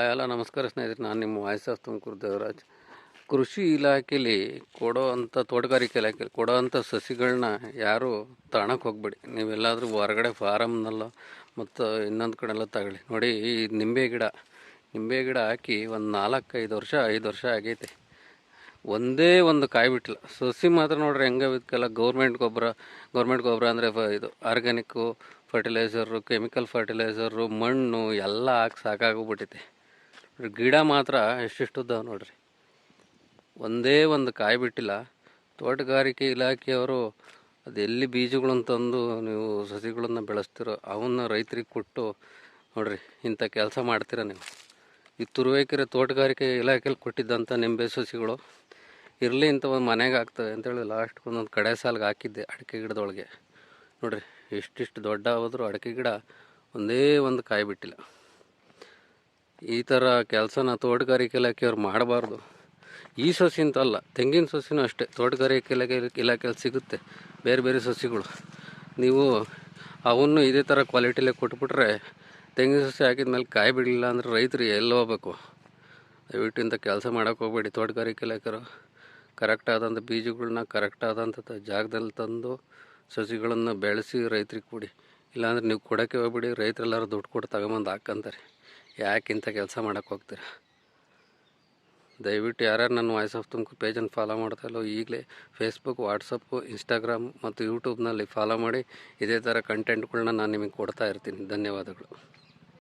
ಎಲ್ಲ ನಮಸ್ಕಾರ ಸ್ನೇಹಿತರೆ. ನಾನು ನಿಮ್ಮ ವಾಯ್ಸ್ ಆಫ್ ತುಮಕೂರು ದೇವರಾಜ್. ಕೃಷಿ ಇಲಾಖೆಯಲ್ಲಿ ಕೊಡೋ ಅಂಥ ತೋಟಗಾರಿಕೆ ಇಲಾಖೆಯಲ್ಲಿ ಕೊಡೋ ಅಂಥ ಸಸಿಗಳನ್ನ ಯಾರು ತಾಣಕ್ಕೆ ಹೋಗ್ಬೇಡಿ. ನೀವೆಲ್ಲಾದರೂ ಹೊರಗಡೆ ಫಾರಮ್ನೆಲ್ಲ ಮತ್ತು ಇನ್ನೊಂದು ಕಡೆಲ್ಲ ತಗೊಳ್ಳಿ. ನೋಡಿ, ಈ ನಿಂಬೆ ಗಿಡ ನಿಂಬೆ ಗಿಡ ಹಾಕಿ ಒಂದು ನಾಲ್ಕೈದು ವರ್ಷ, ಐದು ವರ್ಷ ಆಗೈತೆ. ಒಂದೇ ಒಂದು ಕಾಯಿ ಬಿಟ್ಟಿಲ್ಲ. ಸಸಿ ಮಾತ್ರ ನೋಡ್ರಿ, ಹೆಂಗೆ ಇದಕ್ಕೆಲ್ಲ ಗೌರ್ಮೆಂಟ್ ಗೊಬ್ಬರ ಗೌರ್ಮೆಂಟ್ ಗೊಬ್ಬರ ಅಂದರೆ ಇದು ಆರ್ಗ್ಯಾನಿಕ್ಕು ಫರ್ಟಿಲೈಸರು ಕೆಮಿಕಲ್ ಫರ್ಟಿಲೈಸರು ಮಣ್ಣು ಎಲ್ಲ ಹಾಕಿ ಸಾಕಾಗೋಗ್ಬಿಟ್ಟೈತೆ ಗಿಡ ಮಾತ್ರ ಎಷ್ಟೆಷ್ಟುದ್ದಾವೆ ನೋಡ್ರಿ. ಒಂದೇ ಒಂದು ಕಾಯಿ ಬಿಟ್ಟಿಲ್ಲ. ತೋಟಗಾರಿಕೆ ಇಲಾಖೆಯವರು ಅದೆಲ್ಲಿ ಬೀಜಗಳನ್ನು ತಂದು ನೀವು ಸಸಿಗಳನ್ನು ಬೆಳೆಸ್ತಿರೋ ಅವನ್ನ ರೈತರಿಗೆ ಕೊಟ್ಟು ನೋಡ್ರಿ ಇಂಥ ಕೆಲಸ ಮಾಡ್ತೀರ ನೀವು. ಈ ತುರುವೇಕೆರೆ ತೋಟಗಾರಿಕೆ ಇಲಾಖೆಯಲ್ಲಿ ಕೊಟ್ಟಿದ್ದಂಥ ನಿಂಬೆ ಸಸಿಗಳು ಇರಲಿ ಇಂಥ ಒಂದು ಮನೆಗೆ ಆಗ್ತವೆ ಅಂತೇಳಿ ಲಾಸ್ಟ್ ಒಂದೊಂದು ಕಡೆ ಸಾಲಿಗೆ ಹಾಕಿದ್ದೆ ಅಡಿಕೆ ಗಿಡದೊಳಗೆ. ನೋಡ್ರಿ ಎಷ್ಟಿಷ್ಟು ದೊಡ್ಡ ಹೋದರೂ ಅಡಿಕೆ ಗಿಡ ಒಂದೇ ಒಂದು ಕಾಯಿ ಬಿಟ್ಟಿಲ್ಲ. ಈ ಥರ ಕೆಲಸನ ತೋಟಗಾರಿಕೆ ಇಲಾಖೆಯವ್ರು ಮಾಡಬಾರ್ದು. ಈ ಸಸಿ ಅಂತಲ್ಲ ತೆಂಗಿನ ಸಸಿನೂ ಅಷ್ಟೇ. ತೋಟಗಾರಿಕೆ ಇಲಾಖೆ ಇಲಾಖೆಯಲ್ಲಿ ಸಿಗುತ್ತೆ, ಬೇರೆ ಬೇರೆ ಸಸಿಗಳು. ನೀವು ಅವನ್ನು ಇದೇ ಥರ ಕ್ವಾಲಿಟಿಲೇ ಕೊಟ್ಬಿಟ್ರೆ ತೆಂಗಿನ ಸಸಿ ಹಾಕಿದ ಮೇಲೆ ಕಾಯಿ ಬಿಡಲಿಲ್ಲ ಅಂದ್ರೆ ರೈತರು ಎಲ್ಲಿ ಹೋಗ್ಬೇಕು? ದಯವಿಟ್ಟು ಇಂಥ ಕೆಲಸ ಮಾಡೋಕೆ ಹೋಗ್ಬೇಡಿ. ತೋಟಗಾರಿಕೆ ಇಲಾಖೆಯವರು ಕರೆಕ್ಟ್ ಆದಂಥ ಬೀಜಗಳನ್ನ ಕರೆಕ್ಟ್ ಆದಂಥ ಜಾಗದಲ್ಲಿ ತಂದು ಸಸಿಗಳನ್ನು ಬೆಳೆಸಿ ರೈತರಿಗೆ ಕೊಡಿ. ಇಲ್ಲಾಂದ್ರೆ ನೀವು ಕೊಡೋಕ್ಕೆ ಹೋಗ್ಬಿಡಿ. ರೈತರೆಲ್ಲರೂ ದುಡ್ಡು ಕೊಟ್ಟು ತಗೊಂಬಂದು ಹಾಕ್ಕಂತಾರೆ ಯಾಕೆ ಇಂಥ ಕೆಲಸ ಮಾಡೋಕೆ ಹೋಗ್ತೀರಾ? ದಯವಿಟ್ಟು ಯಾರ್ಯಾರು ನನ್ನ ವಾಯ್ಸ್ ಆಫ್ ತುಮಕೂರು ಪೇಜನ್ನು ಫಾಲೋ ಮಾಡ್ತಾ ಈಗಲೇ ಫೇಸ್ಬುಕ್ ವಾಟ್ಸಪ್ಪು ಇನ್ಸ್ಟಾಗ್ರಾಮ್ ಮತ್ತು ಯೂಟ್ಯೂಬ್ನಲ್ಲಿ ಫಾಲೋ ಮಾಡಿ, ಇದೇ ಥರ ಕಂಟೆಂಟ್ಗಳನ್ನ ನಾನು ನಿಮಗೆ ಕೊಡ್ತಾ ಇರ್ತೀನಿ. ಧನ್ಯವಾದಗಳು.